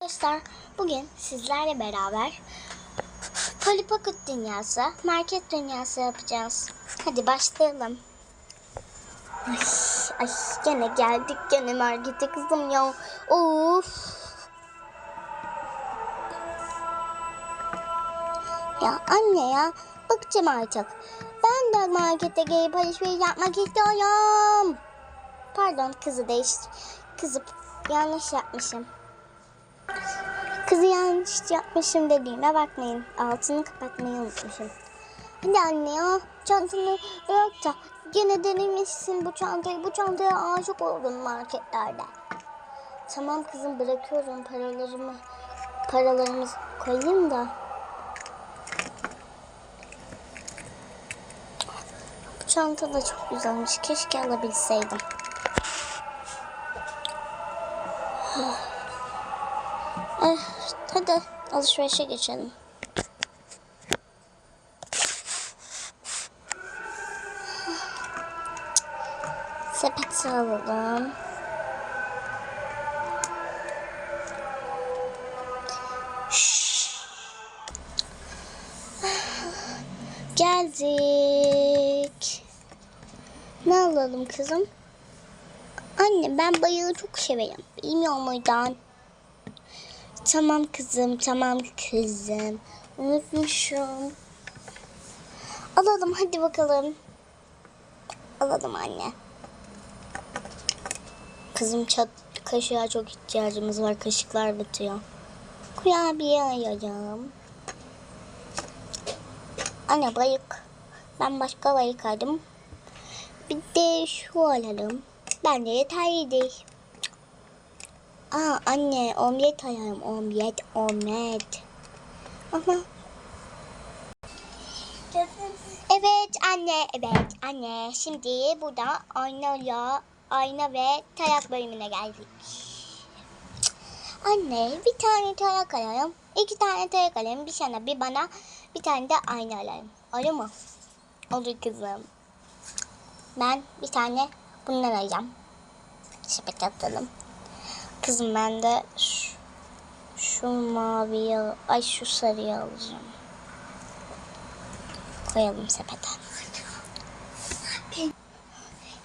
Arkadaşlar bugün sizlerle beraber Polly Pocket dünyası, market dünyası yapacağız. Hadi başlayalım. Ay, ay gene geldik gene markete kızım ya. Of. Ya anne ya bıktım artık. Ben de markete gelip alışveriş yapmak istiyorum. Pardon kızı değiş kızı yanlış yapmışım. Kızı yanlış yapmışım dediğime bakmayın. Altını kapatmayı unutmuşum. Hadi anne ya çantanı bırak da gene denemişsin bu çantayı. Bu çantaya aşık oldum marketlerde. Tamam kızım bırakıyorum paralarımı. Paralarımı koyayım da. Bu çanta da çok güzelmiş. Keşke alabilseydim. Eh, hadi alışverişe geçelim. Sepeti alalım. Geldik. Ne alalım kızım? Anne ben bayığı çok severim. Bilmiyor muydun? Tamam kızım, tamam kızım. Unutmuşum. Alalım hadi bakalım. Alalım anne. Kızım çat kaşığa çok ihtiyacımız var. Kaşıklar bitiyor. Kurabiye ayarım. Anne bayık. Ben başka bayık aldım. Bir de şu alalım. Ben de yeterli değil. Aa anne omlet ayarım. Omlet, omlet. Ama Evet anne, evet anne. Şimdi burada ayna, ayna ve tarak bölümüne geldik. Anne bir tane tarak alalım. iki tane tarak alalım. Bir sana bir bana bir tane de ayna alalım. Olur mu? Olur kızım. Ben bir tane bundan alacağım. Sepet atalım. Kızım ben de şu, şu maviyi, ay şu sarıyı alacağım. Koyalım sepete.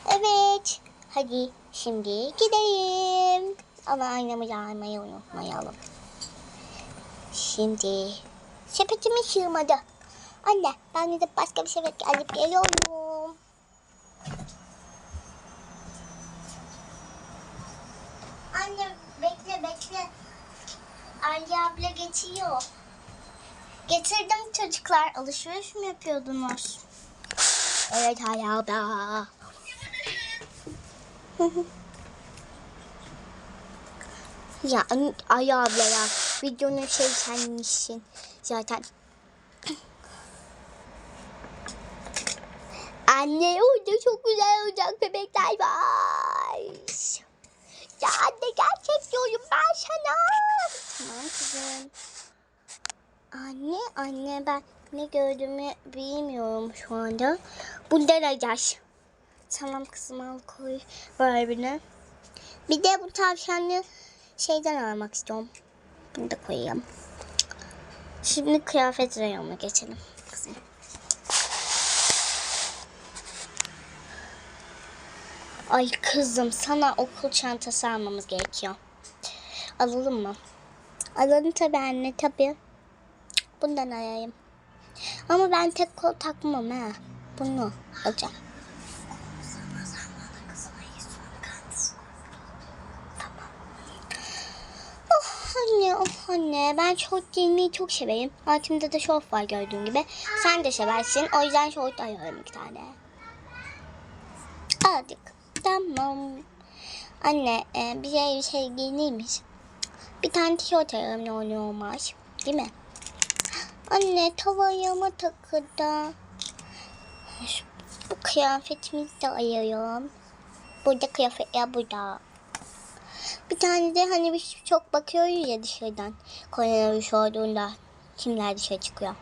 Evet. Hadi şimdi gidelim. Ama aynamı almayı unutmayalım. Şimdi sepetime sığmadı. Anne ben de başka bir sepet alıp geliyorum. Anne bekle bekle. Ali abla geçiyor. Getirdim çocuklar. Alışveriş mi yapıyordunuz? Evet Ali abla. ya Ali abla ya. Videonun şey senmişsin. Zaten. Anne orada çok güzel olacak bebekler var. Ya anne gerçek diyorum ben sana. Tamam kızım. Anne anne ben ne gördüğümü bilmiyorum şu anda. Bundan alacağız. Tamam kızım al koy ver beni. Bir de bu tavşanlı şeyden almak istiyorum. Bunu da koyayım. Şimdi kıyafet reyonuna geçelim. Ay kızım sana okul çantası almamız gerekiyor. Alalım mı? Alalım tabii anne tabii. Bundan alayım. Ama ben tek kol takmam ha. Bunu alacağım. Oh anne, oh anne. Ben şort giymeyi çok severim. Altımda da şort var gördüğün gibi. Sen de seversin. O yüzden şort alıyorum iki tane. Aldık. Tamam. Anne, e, bize bir şey giyiniymiş. Bir tane tişört olur olmaz. Değil mi? Anne tavayama takıldı. Bu kıyafetimizi de ayırıyorum. Burada kıyafetler burada. Bir tane de hani biz çok bakıyoruz ya dışarıdan. Koronavirüs olduğunda kimler dışarı çıkıyor.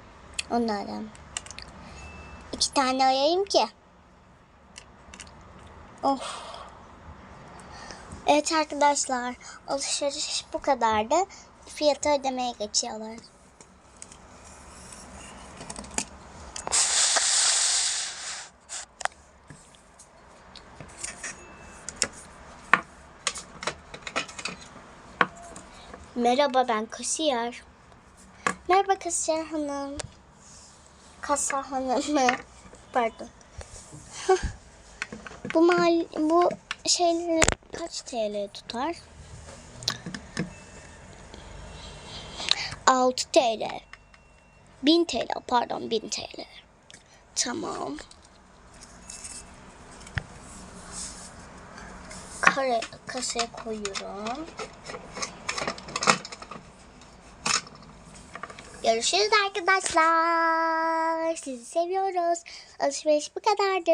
Onlardan. İki tane ayırayım ki. Of. Evet arkadaşlar alışveriş bu kadardı. fiyatı ödemeye geçiyorlar. Merhaba ben kasiyer. Merhaba kasiyer hanım. Kasa hanım? Pardon. bu mal bu şeyleri kaç TL tutar? 6 TL. 1000 TL pardon 1000 TL. Tamam. Kare kasaya koyuyorum. Görüşürüz arkadaşlar. Sizi seviyoruz. Alışveriş bu kadardı.